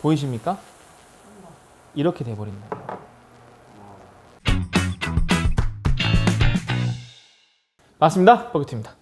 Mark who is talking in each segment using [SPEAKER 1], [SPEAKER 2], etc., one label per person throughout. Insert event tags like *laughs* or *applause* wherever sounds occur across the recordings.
[SPEAKER 1] 보이십니까? 이렇게 돼버린다. 맞습니다. 버그팀입니다.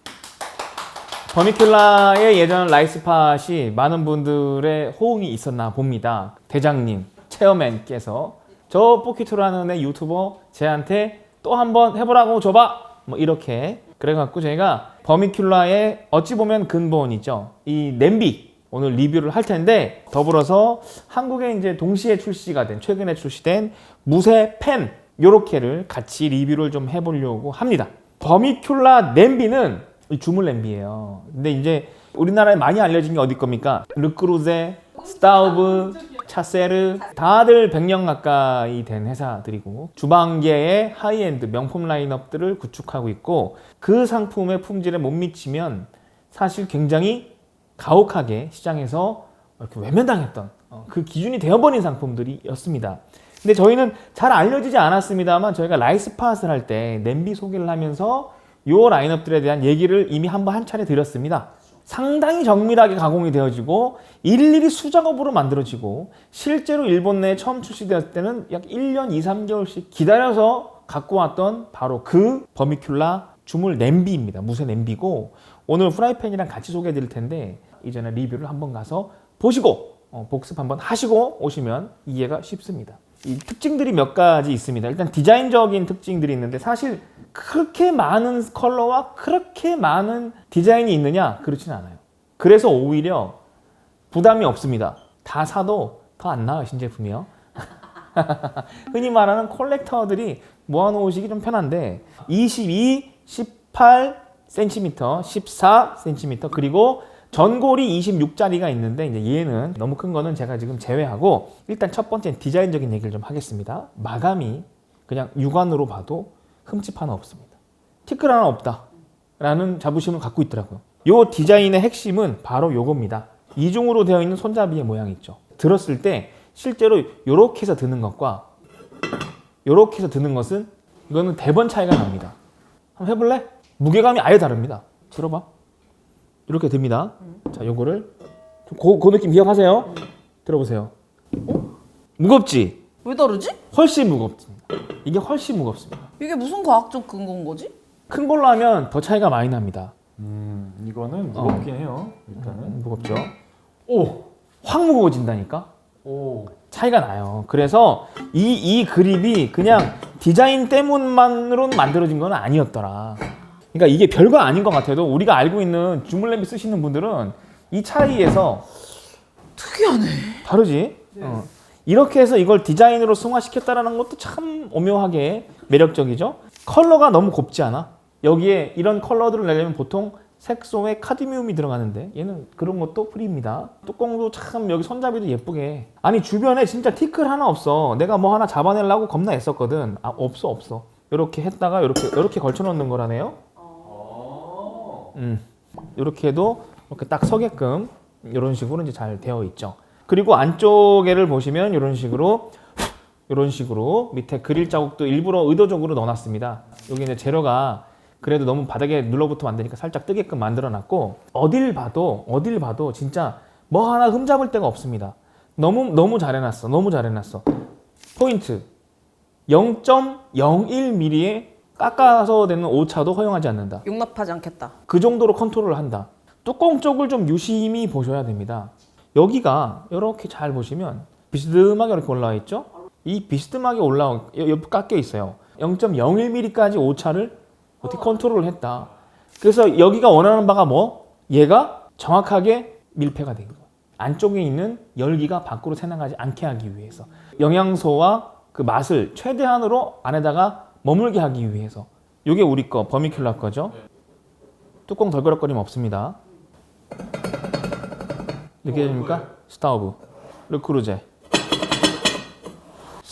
[SPEAKER 1] 버미큘라의 예전 라이스팟이 많은 분들의 호응이 있었나 봅니다. 대장님, 체어맨께서 저 포키트라는 애 유튜버 쟤한테 또 한번 해보라고 줘봐! 뭐 이렇게 그래갖고 저희가 버미큘라의 어찌 보면 근본이죠. 이 냄비 오늘 리뷰를 할 텐데 더불어서 한국에 이제 동시에 출시가 된 최근에 출시된 무쇠 펜 요렇게를 같이 리뷰를 좀 해보려고 합니다. 버미큘라 냄비는 이 주물 냄비예요. 근데 이제 우리나라에 많이 알려진 게 어디 겁니까? 르크루제, 스타우브, 차세르 다들 100년 가까이 된 회사들이고 주방계의 하이엔드 명품 라인업들을 구축하고 있고 그 상품의 품질에 못 미치면 사실 굉장히 가혹하게 시장에서 이렇게 외면당했던 어, 그 기준이 되어버린 상품들이었습니다. 근데 저희는 잘 알려지지 않았습니다만 저희가 라이스팟을 할 때 냄비 소개를 하면서 요 라인업들에 대한 얘기를 이미 한번 한 차례 드렸습니다. 상당히 정밀하게 가공이 되어지고 일일이 수작업으로 만들어지고 실제로 일본 내에 처음 출시되었을 때는 약 1년 2, 3개월씩 기다려서 갖고 왔던 바로 그 버미큘라 주물 냄비입니다. 무쇠 냄비고 오늘 프라이팬이랑 같이 소개해 드릴 텐데 이전에 리뷰를 한번 가서 보시고 어, 복습 한번 하시고 오시면 이해가 쉽습니다. 이 특징들이 몇 가지 있습니다. 일단 디자인적인 특징들이 있는데 사실 그렇게 많은 컬러와 그렇게 많은 디자인이 있느냐 그렇진 않아요. 그래서 오히려 부담이 없습니다. 다 사도 더 안 나와요 신제품이요. *laughs* 흔히 말하는 콜렉터들이 모아놓으시기 좀 편한데 22, 18 cm, 14 cm 그리고 전골이 26짜리가 있는데 이제 얘는 너무 큰 거는 제가 지금 제외하고 일단 첫 번째 디자인적인 얘기를 좀 하겠습니다. 마감이 그냥 육안으로 봐도 흠집 하나 없습니다. 티끌 하나 없다. 라는 자부심을 갖고 있더라고요. 요 디자인의 핵심은 바로 요겁니다. 이중으로 되어 있는 손잡이의 모양 있죠. 들었을 때 실제로 요렇게 해서 드는 것과 요렇게 해서 드는 것은 이거는 대번 차이가 납니다. 한번 해볼래? 무게감이 아예 다릅니다. 들어봐. 이렇게 듭니다. 자, 요거를 좀 고, 그 느낌 기억하세요? 들어보세요. 무겁지?
[SPEAKER 2] 왜 다르지?
[SPEAKER 1] 훨씬 무겁습니다. 이게 훨씬 무겁습니다.
[SPEAKER 2] 이게 무슨 과학적 근거인 거지?
[SPEAKER 1] 큰 걸로 하면 더 차이가 많이 납니다.
[SPEAKER 3] 음, 이거는 무겁긴 해요. 일단은.
[SPEAKER 1] 무겁죠? 오! 확 무거워진다니까?
[SPEAKER 3] 오.
[SPEAKER 1] 차이가 나요. 그래서 이, 이 그립이 그냥 디자인 때문만으로는 만들어진 건 아니었더라. 그러니까 이게 별거 아닌 것 같아도 우리가 알고 있는 주물냄비 쓰시는 분들은 이 차이에서
[SPEAKER 2] 특이하네.
[SPEAKER 1] 다르지? 어. 이렇게 해서 이걸 디자인으로 승화시켰다라는 것도 참 오묘하게 매력적이죠? 컬러가 너무 곱지 않아? 여기에 이런 컬러들을 내려면 보통 색소에 카드미움이 들어가는데 얘는 그런 것도 프리입니다. 뚜껑도 참 여기 손잡이도 예쁘게 해. 아니 주변에 진짜 티끌 하나 없어. 내가 뭐 하나 잡아내려고 겁나 애썼거든. 아 없어 없어. 이렇게 했다가 이렇게 이렇게 걸쳐 놓는 거라네요. 음. 이렇게 해도 이렇게 딱 서게끔 이런 식으로 이제 잘 되어 있죠. 그리고 안쪽에를 보시면 이런 식으로 이런 식으로 밑에 그릴 자국도 일부러 의도적으로 넣어놨습니다. 여기 이제 재료가 그래도 너무 바닥에 눌러붙으면 안 되니까 살짝 뜨게끔 만들어 놨고 어딜 봐도 어딜 봐도 진짜 뭐 하나 흠잡을 데가 없습니다. 너무 너무 잘해 놨어. 너무 잘해 놨어. 포인트 0.01mm의 깎아서 되는 오차도 허용하지 않는다.
[SPEAKER 2] 용납하지 않겠다.
[SPEAKER 1] 그 정도로 컨트롤을 한다. 뚜껑 쪽을 좀 유심히 보셔야 됩니다. 여기가 이렇게 잘 보시면 비스듬하게 이렇게 올라와 있죠? 이 비스듬하게 올라온 옆 깎여 있어요. 0.01mm까지 오차를 어떻게 컨트롤을 했다. 그래서 여기가 원하는 바가 뭐? 얘가 정확하게 밀폐가 된 거예요. 안쪽에 있는 열기가 밖으로 새나가지 않게 하기 위해서 영양소와 그 맛을 최대한으로 안에다가 머물게 하기 위해서 이게 우리 거 버미큘라 거죠. 뚜껑 덜그럭거림 없습니다. 느껴집니까? 스타우브, 르크루제.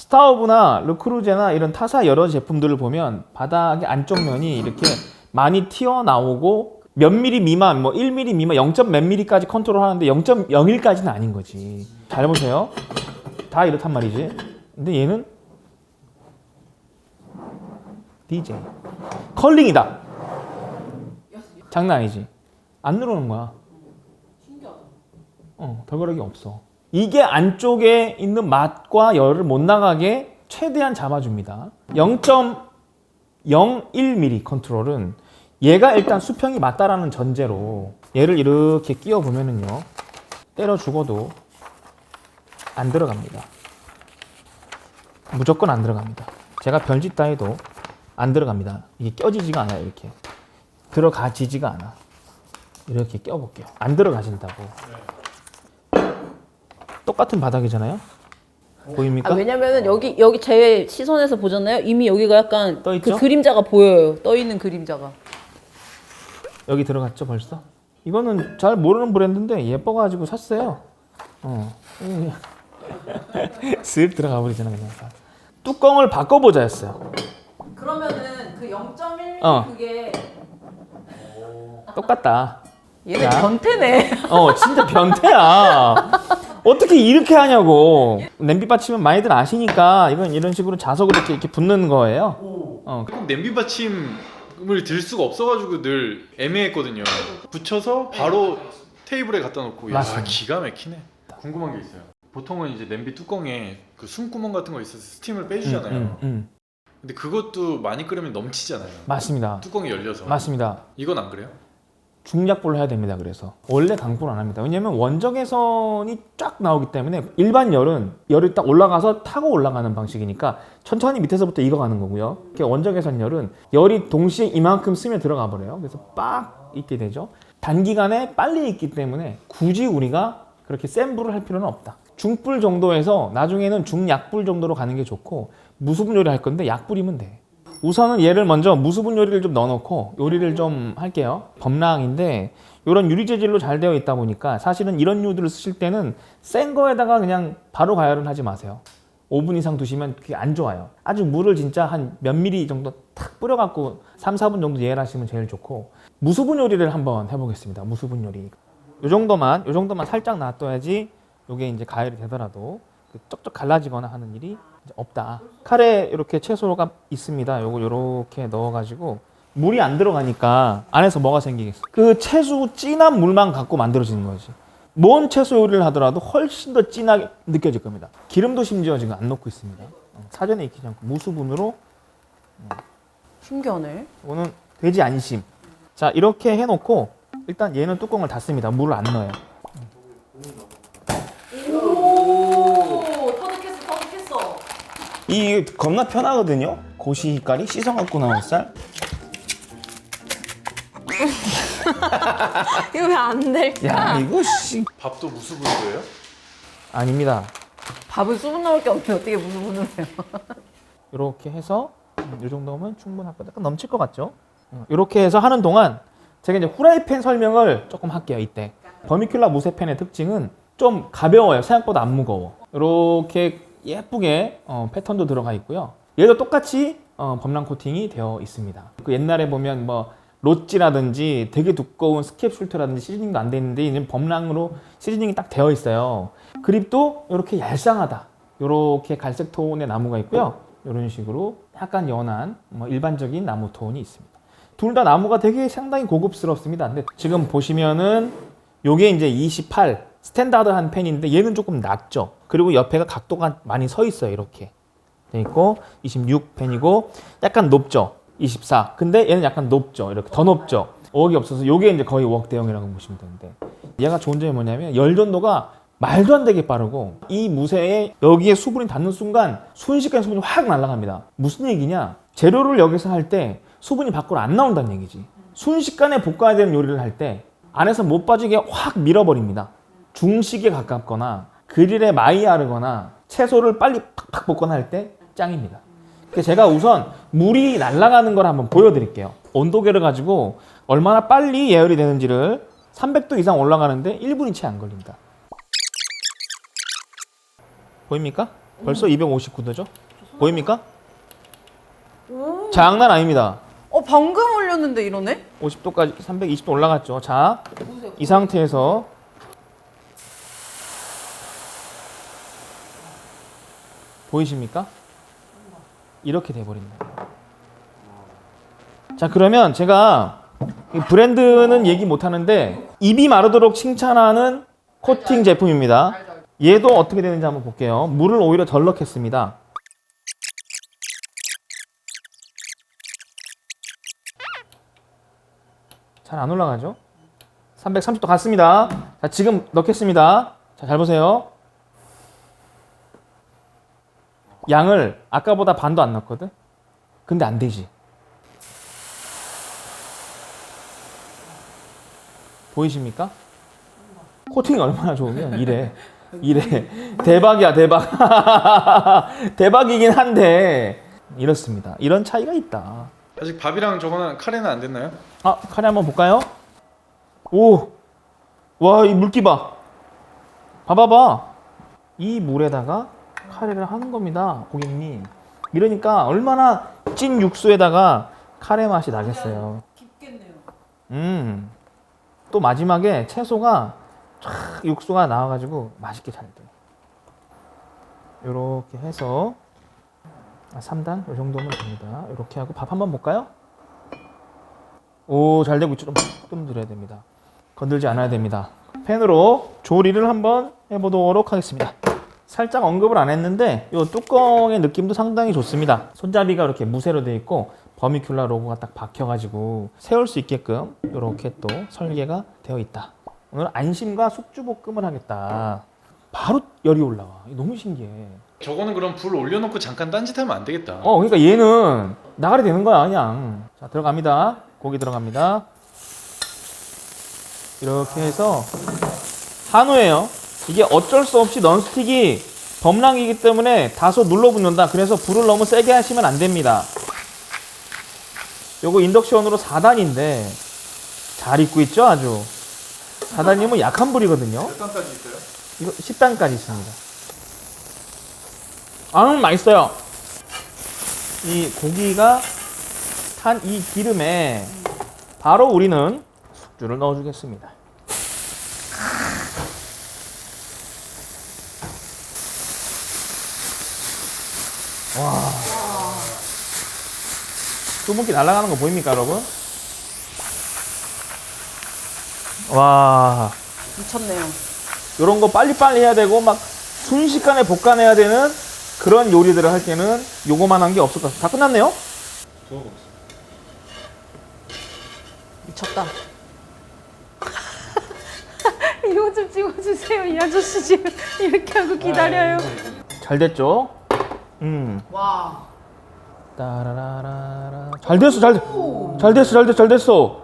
[SPEAKER 1] 스타우브나 르크루제나 이런 타사 여러 제품들을 보면 바닥의 안쪽 면이 이렇게 많이 튀어나오고 몇 미리 미만, 뭐 1미리 미만, 0. 몇 미리까지 컨트롤 하는데 0.01까지는 아닌 거지. 잘 보세요. 다 이렇단 말이지. 근데 얘는 DJ. 컬링이다. 장난 아니지. 안 누르는 거야. 어, 덜거락이 없어. 이게 안쪽에 있는 맛과 열을 못 나가게 최대한 잡아줍니다. 0.01mm 컨트롤은 얘가 일단 수평이 맞다라는 전제로 얘를 이렇게 끼워 보면은요 때려 죽어도 안 들어갑니다. 무조건 안 들어갑니다. 제가 별짓 다 해도 안 들어갑니다. 이게 껴지지가 않아요 이렇게 들어가지지가 않아. 이렇게 껴볼게요. 안 들어가진다고. 똑같은 바닥이잖아요. 보입니까?
[SPEAKER 2] 아, 왜냐면은 여기 여기 제 시선에서 보잖아요. 이미 여기가 약간
[SPEAKER 1] 떠 있죠?
[SPEAKER 2] 그 그림자가 보여요. 떠 있는 그림자가.
[SPEAKER 1] 여기 들어갔죠 벌써? 이거는 잘 모르는 브랜드인데 예뻐가지고 샀어요. 어. *laughs* 음. 쓱 들어가 버리잖아 그냥. 뚜껑을 바꿔보자였어요.
[SPEAKER 2] 그러면은 그 0.1
[SPEAKER 1] 어.
[SPEAKER 2] 그게
[SPEAKER 1] 똑같다.
[SPEAKER 2] 얘네
[SPEAKER 1] 자.
[SPEAKER 2] 변태네.
[SPEAKER 1] 어 진짜 변태야. *laughs* 어떻게 이렇게 하냐고. 냄비 받치면 많이들 아시니까 이건 이런 식으로 자석으로 이렇게, 이렇게 붙는 거예요. 어,
[SPEAKER 3] 꼭 냄비 받침을 들 수가 없어가지고 늘 애매했거든요. 붙여서 바로 테이블에 갖다 놓고 야
[SPEAKER 1] 맞습니다.
[SPEAKER 3] 기가 막히네. 궁금한 게 있어요. 보통은 이제 냄비 뚜껑에 그 숨구멍 같은 거 있어서 스팀을 빼주잖아요.
[SPEAKER 1] 음, 음.
[SPEAKER 3] 근데 그것도 많이 끓으면 넘치잖아요.
[SPEAKER 1] 맞습니다.
[SPEAKER 3] 뚜껑이 열려서.
[SPEAKER 1] 맞습니다.
[SPEAKER 3] 이건 안 그래요?
[SPEAKER 1] 중약불로 해야 됩니다. 그래서 원래 강불 안 합니다. 왜냐면 원적 개선이 쫙 나오기 때문에 일반 열은 열이 딱 올라가서 타고 올라가는 방식이니까 천천히 밑에서부터 익어가는 거고요. 이렇게 원적 개선 열은 열이 동시에 이만큼 스며 들어가 버려요. 그래서 빡 익게 되죠. 단기간에 빨리 익기 때문에 굳이 우리가 그렇게 센 불을 할 필요는 없다. 중불 정도에서 나중에는 중약불 정도로 가는 게 좋고 무수분 요리 할 건데 약불이면 돼. 우선은 얘를 먼저 무수분 요리를 좀 넣어놓고 요리를 좀 할게요. 범랑인데 이런 유리 재질로 잘 되어 있다 보니까 사실은 이런 유들을 쓰실 때는 센 거에다가 그냥 바로 가열을 하지 마세요. 5분 이상 두시면 그게 안 좋아요. 아주 물을 진짜 한 몇 미리 정도 탁 뿌려갖고 3, 4분 정도 예열하시면 제일 좋고 무수분 요리를 한번 해보겠습니다. 무수분 요리. 요 정도만, 요 정도만 살짝 놔둬야지 요게 이제 가열이 되더라도 그 쩍쩍 갈라지거나 하는 일이 없다. 칼에 이렇게 채소가 있습니다. 요거 요렇게 넣어가지고 물이 안 들어가니까 안에서 뭐가 생기겠어? 그 채소 진한 물만 갖고 만들어지는 거지. 뭔 채소 요리를 하더라도 훨씬 더 진하게 느껴질 겁니다. 기름도 심지어 지금 안 넣고 있습니다. 어, 사전에 익히지 않고 무수분으로
[SPEAKER 2] 신기하네.
[SPEAKER 1] 이거는 돼지 안심. 자 이렇게 해놓고 일단 얘는 뚜껑을 닫습니다. 물을 안 넣어요.
[SPEAKER 2] 오, 터득했어, 터득했어.
[SPEAKER 4] 이 겁나 편하거든요. 고시깔이 씻어갖고 나온 쌀. *laughs*
[SPEAKER 5] 이거 왜 안 될까?
[SPEAKER 4] 야 이거 씨.
[SPEAKER 3] 밥도 무수분이에요?
[SPEAKER 1] 아닙니다.
[SPEAKER 2] 밥은 수분 나올 게 없는데 어떻게 분을 해요? *laughs*
[SPEAKER 1] 이렇게 해서 음, 이 정도면 충분할 것 약간 넘칠 것 같죠? 이렇게 해서 하는 동안 제가 이제 후라이팬 설명을 조금 할게요. 이때 버미큘라 무쇠팬의 특징은 좀 가벼워요. 생각보다 안 무거워. 이렇게 예쁘게 어, 패턴도 들어가 있고요. 얘도 똑같이 어, 범람 코팅이 되어 있습니다. 그 옛날에 보면 뭐 로찌라든지 되게 두꺼운 스캡슐트라든지 시즈닝도 안 돼 있는데 이제 범랑으로 시즈닝이 딱 되어 있어요. 그립도 이렇게 얄쌍하다. 이렇게 갈색 톤의 나무가 있고요. 이런 식으로 약간 연한 뭐 일반적인 나무 톤이 있습니다. 둘 다 나무가 되게 상당히 고급스럽습니다. 근데 지금 보시면은 요게 이제 28 스탠다드한 펜인데 얘는 조금 낮죠. 그리고 옆에가 각도가 많이 서 있어요. 이렇게 돼 있고 26 펜이고 약간 높죠. 24. 근데 얘는 약간 높죠. 이렇게 더 높죠. 웍이 없어서 요게 이제 거의 웍 대형이라고 보시면 되는데 얘가 좋은 점이 뭐냐면 열전도가 말도 안 되게 빠르고 이 무쇠에 여기에 수분이 닿는 순간 순식간에 수분이 확 날아갑니다. 무슨 얘기냐? 재료를 여기서 할 때 수분이 밖으로 안 나온다는 얘기지. 순식간에 볶아야 되는 요리를 할 때 안에서 못 빠지게 확 밀어버립니다. 중식에 가깝거나 그릴에 마이야르거나 채소를 빨리 팍팍 볶거나 할 때 짱입니다. 그래서 제가 우선 물이 날아가는 걸 한번 보여드릴게요. 온도계를 가지고 얼마나 빨리 예열이 되는지를 300도 이상 올라가는데 1분이 채 안 걸립니다. 보입니까? 벌써 259도죠? 보입니까? 장난 아닙니다.
[SPEAKER 2] 어, 방금 올렸는데 이러네?
[SPEAKER 1] 50도까지 320도 올라갔죠. 자, 이 상태에서 보이십니까? 이렇게 돼버립니다. 자, 그러면 제가 이 브랜드는 얘기 못 하는데 입이 마르도록 칭찬하는 코팅 제품입니다. 얘도 어떻게 되는지 한번 볼게요. 물을 오히려 덜 넣겠습니다. 잘 안 올라가죠? 330도 갔습니다. 자, 지금 넣겠습니다. 자, 잘 보세요. 양을 아까보다 반도 안 넣었거든? 근데 안 되지. 보이십니까? 코팅이 얼마나 좋으면 이래. 이래. 대박이야, 대박. *laughs* 대박이긴 한데, 이렇습니다. 이런 차이가 있다.
[SPEAKER 3] 아직 밥이랑 저거는 카레는 안 됐나요?
[SPEAKER 1] 아, 카레 한번 볼까요? 오! 와, 이 물기 봐. 봐봐봐. 이 물에다가 카레를 하는 겁니다, 고객님. 이러니까 얼마나 찐 육수에다가 카레 맛이 나겠어요.
[SPEAKER 2] 깊겠네요.
[SPEAKER 1] 음. 또 마지막에 채소가 쫙 육수가 나와가지고 맛있게 잘 돼. 요렇게 해서 아, 3단 요 정도면 됩니다. 요렇게 하고 밥 한번 볼까요? 오, 잘 되고 있죠. 좀 뜸들여야 됩니다. 건들지 않아야 됩니다. 팬으로 조리를 한번 해보도록 하겠습니다. 살짝 언급을 안 했는데 이 뚜껑의 느낌도 상당히 좋습니다. 손잡이가 이렇게 무쇠로 되어 있고 버미큘라 로고가 딱 박혀가지고 세울 수 있게끔 이렇게 또 설계가 되어 있다. 오늘 안심과 숙주볶음을 하겠다. 바로 열이 올라와. 너무 신기해.
[SPEAKER 3] 저거는 그럼 불 올려놓고 잠깐 딴짓하면 안 되겠다.
[SPEAKER 1] 어, 그러니까 얘는 나가리 되는 거야, 그냥. 자, 들어갑니다. 고기 들어갑니다. 이렇게 해서 한우예요. 이게 어쩔 수 없이 넌스틱이 범랑이기 때문에 다소 눌러 붙는다. 그래서 불을 너무 세게 하시면 안 됩니다. 요거 인덕션으로 4단인데 잘 익고 있죠, 아주. 4단이면 약한 불이거든요.
[SPEAKER 3] 몇 단까지 있어요?
[SPEAKER 1] 이거 10단까지 있습니다. 아, 맛있어요. 이 고기가 탄 이 기름에 바로 우리는 숙주를 넣어주겠습니다. 수분기 날아가는 거 보입니까, 여러분? 와.
[SPEAKER 2] 미쳤네요.
[SPEAKER 1] 이런 거 빨리빨리 해야 되고 막 순식간에 볶아내야 되는 그런 요리들을 할 때는 요거만 한 게 없을 것 같아요. 다 끝났네요?
[SPEAKER 2] 미쳤다. *laughs* 이거 좀 찍어주세요. 이 아저씨 지금 이렇게 하고 기다려요.
[SPEAKER 1] 잘 됐죠? 음.
[SPEAKER 2] 와.
[SPEAKER 1] 따라라라라. 잘 됐어, 잘, 됐- 잘 됐어, 잘 됐어, 잘 됐어.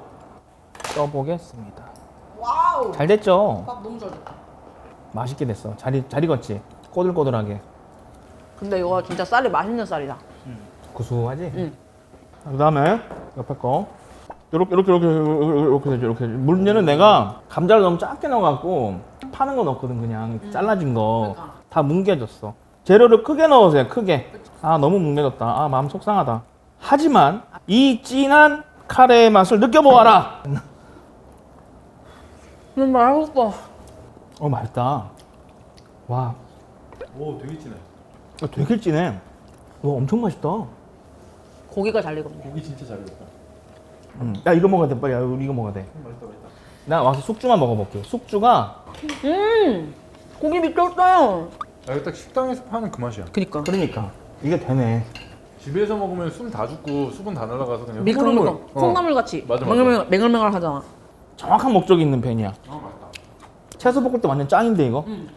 [SPEAKER 1] 떠보겠습니다.
[SPEAKER 2] 와우.
[SPEAKER 1] 잘 됐죠?
[SPEAKER 2] 밥 너무 잘 됐다.
[SPEAKER 1] 맛있게 됐어. 잘, 익- 잘 익었지? 꼬들꼬들하게.
[SPEAKER 2] 근데 이거 진짜 쌀이 맛있는 쌀이다.
[SPEAKER 1] 구수하지?
[SPEAKER 2] 응.
[SPEAKER 1] 그 다음에 옆에 거. 요렇게, 요렇게, 요렇게, 요렇게, 요렇게, 요렇게. 물면은 내가 감자를 너무 작게 넣어갖고 파는 거 넣었거든, 그냥. 잘라진 거.
[SPEAKER 2] 그러니까.
[SPEAKER 1] 다 뭉개졌어. 재료를 크게 넣으세요, 크게. 아, 너무 뭉개졌다. 아, 마음 속상하다. 하지만 이 진한 카레의 맛을 느껴보아라!
[SPEAKER 2] 너무 맛있어.
[SPEAKER 1] 어, 맛있다. 와,
[SPEAKER 3] 오 되게 진해.
[SPEAKER 1] 어, 되게 진해. 와, 엄청 맛있다.
[SPEAKER 2] 고기가 잘 익었네.
[SPEAKER 3] 고기 진짜 잘 익었다.
[SPEAKER 1] 음. 야, 이거 먹어야 돼. 빨리. 야, 우리 이거 먹어야 돼.
[SPEAKER 3] 맛있다 맛있다.
[SPEAKER 1] 나 와서 숙주만 먹어볼게. 숙주가
[SPEAKER 2] 음. 고기 미쳤어요.
[SPEAKER 3] 아 이거 딱 식당에서 파는 그 맛이야.
[SPEAKER 2] 그니까.
[SPEAKER 1] 그러니까 이게 되네.
[SPEAKER 3] 집에서 먹으면 숨 다 죽고 수분 다 날아가서 그냥
[SPEAKER 2] 밀가루
[SPEAKER 3] 콩나물.
[SPEAKER 2] 어. 콩나물 같이
[SPEAKER 3] 맞아, 맞아.
[SPEAKER 2] 맹글맹글 맹글맹글 하잖아.
[SPEAKER 1] 정확한 목적이 있는 팬이야.
[SPEAKER 3] 어 맞다.
[SPEAKER 1] 채소 볶을 때 완전 짱인데 이거.
[SPEAKER 2] 음.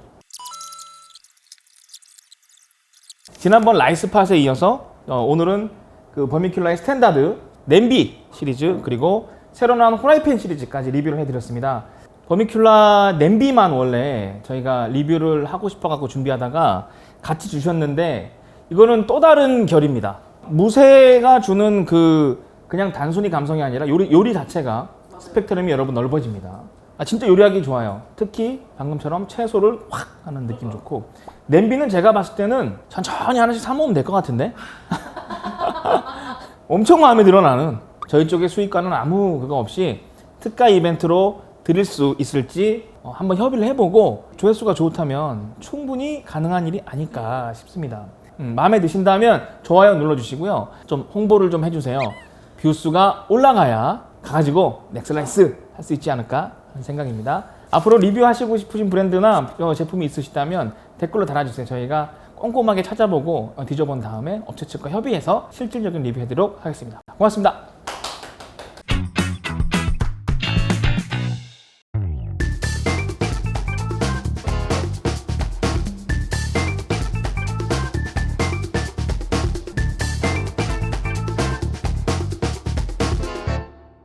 [SPEAKER 1] 지난번 라이스 팟에 이어서 어, 오늘은 그 버미큘라의 스탠다드 냄비 시리즈 그리고 새로 나온 후라이팬 시리즈까지 리뷰를 해드렸습니다. 버미큘라 냄비만 원래 저희가 리뷰를 하고 싶어 갖고 준비하다가 같이 주셨는데 이거는 또 다른 결입니다. 무쇠가 주는 그 그냥 단순히 감성이 아니라 요리 요리 자체가 스펙트럼이 여러분 넓어집니다. 아 진짜 요리하기 좋아요. 특히 방금처럼 채소를 확 하는 느낌 좋고 냄비는 제가 봤을 때는 천천히 하나씩 사 먹으면 될 것 같은데 *laughs* 엄청 마음에 들어 나는 저희 쪽의 수익과는 아무 그거 없이 특가 이벤트로 드릴 수 있을지 어, 한번 협의를 해보고 조회수가 좋다면 충분히 가능한 일이 아닐까 싶습니다. 음, 마음에 드신다면 좋아요 눌러주시고요. 좀 홍보를 좀 해주세요. 뷰수가 올라가야 가지고 넥슬라이스 할 수 있지 않을까 하는 생각입니다. 앞으로 리뷰하시고 싶으신 브랜드나 어, 제품이 있으시다면 댓글로 달아주세요. 저희가 꼼꼼하게 찾아보고 어, 뒤져본 다음에 업체 측과 협의해서 실질적인 리뷰해드리도록 하겠습니다. 고맙습니다.